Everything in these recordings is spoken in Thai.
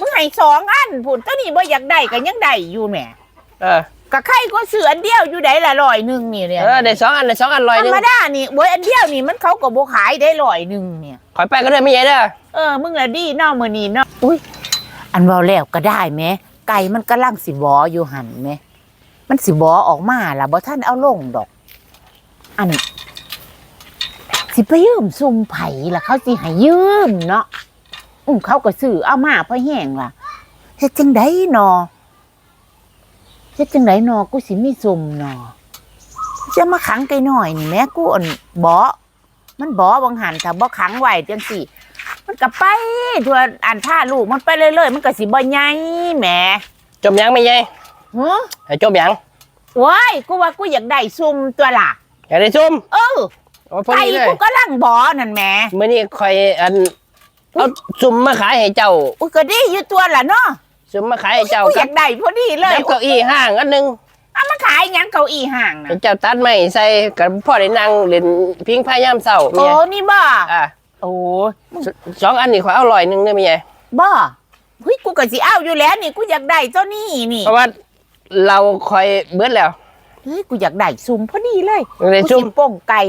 มึงให้สองอันผุนตัวนี้บ่อยากได้ก็ยังได้อยู่แหมเออ ก็ใครก็เสืออันเดียวอยู่ได้ละร้อยหนึ่งนี่เนี่ยเออได้สองอันได้สองอันลอยธหรนึงรมดานี่บวยอันเดียวนี่มันเขาก็บ่ขายได้ร้อยหนึ่งเนี่ย ขอยไปก็ได้ไม่ใหญ่เด้อเออ มึงละดีเนอกมือนี้เนาะอุ้ย อันเว้าแล้วก็ได้แหมไก่มันกำลังสิบออยู่หันแหมมันสิบอออกมาล่ะบ่ท่านเอาลงดอก อัน สิไปยืมซุมไผ่ล่ะเขาสิให้ยืมเนาะ อืมเขาก็ซื้อเอามาเพราะแห้งล่ะเฮ็ดจังไดนอเฮ็ดจังไดนอกูสิมีซุมนอจะมาขังไก่น้อยนี่แหม่กูอันบ่มันบ่บางหันถ้าบ่ขังไว้จังซี่ มันก็ไปทัวอันท่าลูกมันไปเรื่อยๆมันก็สิบ่ใหญ่แหมจมยังไม่ใหญ่หึให้จมยังโว้ยกูว่ากูอยากได้ซุมตัวล่ะอยากได้ซุ่มเออโอ้ยพอไก่ดีเลยกูก็ลังบ่อนั่นแหมมื้อนี้คอยอัน เอาซุ่มมาขายให้เจ้าอุ้ยก็ดีอยู่ตัวล่ะเนาะซุ่มมาขายให้เจ้ากูอกัยาบกได้พอดีเลยกับเก้าอี้ห้างอันหนึงเอามาขายหยังเก้าอี้ห่างนะให้เจ้าตัดไม้ใส่กับพ่อได้นั่งเล่นพิงพายามเช้าโอ้เมียนี่บ่อะโอ้สสองอันนี่ขอยเอาลอยหนึงได้ไหมยายบ่เฮ้ยกูก็สิเอาอยู่แล้วนี่กูอยากได้ตัวนี้นี่เพราะว่าเราคอยเบิดแล้ว เฮ้ยกูอยากได้ซุมพอดีเลยอยากได้กูซุ่มสิโป้งไก่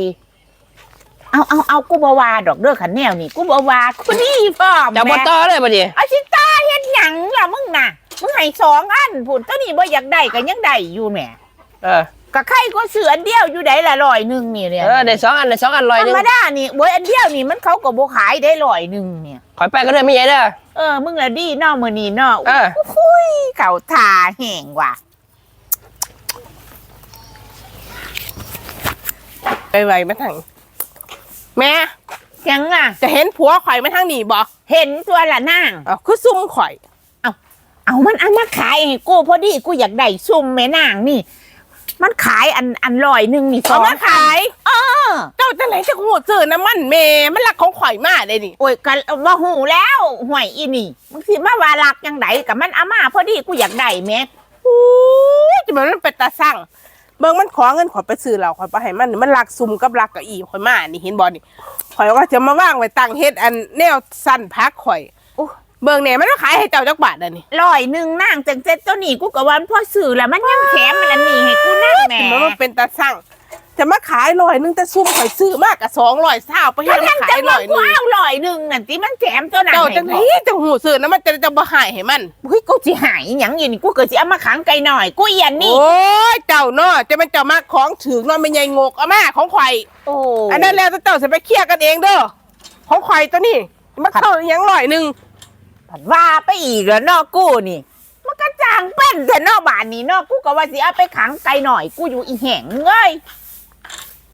เอาเอาเอากูบ่ว่าดอกเด้อขันแนวนี่กูบ่ว่ากูดีพร้อมจะบ่แม่ต่อเลยบ่ดิอาชิตาเฮ็ดหยังล่ะมึงน่ะมึงให้สองอันผุนตัวนี้บ่อยากได้ก็ยังได้อยู่แหมเออก็ใครก็เสืออันเดียวอยู่ได้ละร้อยหนึ่งนี่เนี่ยเออได้สองอันได้สองอันลอยธหรนึงรมดานี่บวยอันเดียวนี่มันเขาก็บ่ขายได้ร้อยหนึ่งเนี่ยขอยไปก็ได้ไม่ใหญ่เด้อเออมึงละดีเนอมื้อนี้เนาะเออคุยเขาทาแห้งว่ะไปไวมาทาง แม่ยังอะ จะเห็นผัวข่อยมาทางนี้บ่เห็นตัวละนางอ๋อคือซุ่มข่อย เอามันเอามาขายให้กูพอดีกูอยากได้ซุ่มแม่นางนี่ มันขายอันอันร้อยหนึ่งนี่สเอาองมาขายเออเจ้าจังไหนจะหัวซื้อน้ำมันเมมันรักของข่อยมาได้นี่โอ้ยกันว่าหูแล้วห่วยอีนี่มึงสิมาว่ารักยังไงกับมันอามาพอดีกูอยากได้แม็กอู้ยจะมันเป็นตาสั่ง เบิ่งมันขอเงินข่อยไปซื้อเราข่อยไปให้มันมันรักซุ่มกับรักกับอีข่อยมานี่เห็นบ่นี่ข่อยว่าจะมาว่างไว้ตั้งเฮ็ดอันแนวสั้นพักข่อยโอ้เบิ่งเนี่ยมันมาขายให้เจ้าจักบาทอะนี่ร้อยหนึ่งนางจังเจ็ดตัวนี้กูกับวันพ่อสื่อแล้วมันยังแถมมันอันนี้ให้กูนั่งแหมมันเป็นตาสั่ง จะมาขายร้อยหนึงแต่ซุ่มข่อยซื้อมากกับสองร้อยเศร้าไปให้ถ้ามันยังขาจัยงร้ว่าอยหกูนึงเอาร้อยหนึ่งนั่นที่มันแถมตัวนั้นเจ้าให้จังนี้จังหูซื้อนะมันจะจะบ่หายให้มัน เฮ้ยกูสิหายหยังอยู่นี่กูเกิดสิเอามาขังไกลหน่อย กูเอียนนี่ โอ้ยเจ้าเนาะจะเป็นเจ้ามาของถึงเนาะไม่ใหญ่งกเอามาของข่อยโอ้อันนั้นแล้วแต่เจ้าจะไปเคลียร์กันเองเด้อของข่อยตัวนี้มันเข้าอยังร้อยหนึ่งผัดว่าไปอีกแล้วเนอกกูนี่ มันก็จางเป็นแต่นอกบ้านนี่เนอกกูก็ว่าสิเอาไปขังไกลหน่อย กูอยู่อีแหงเอ้ย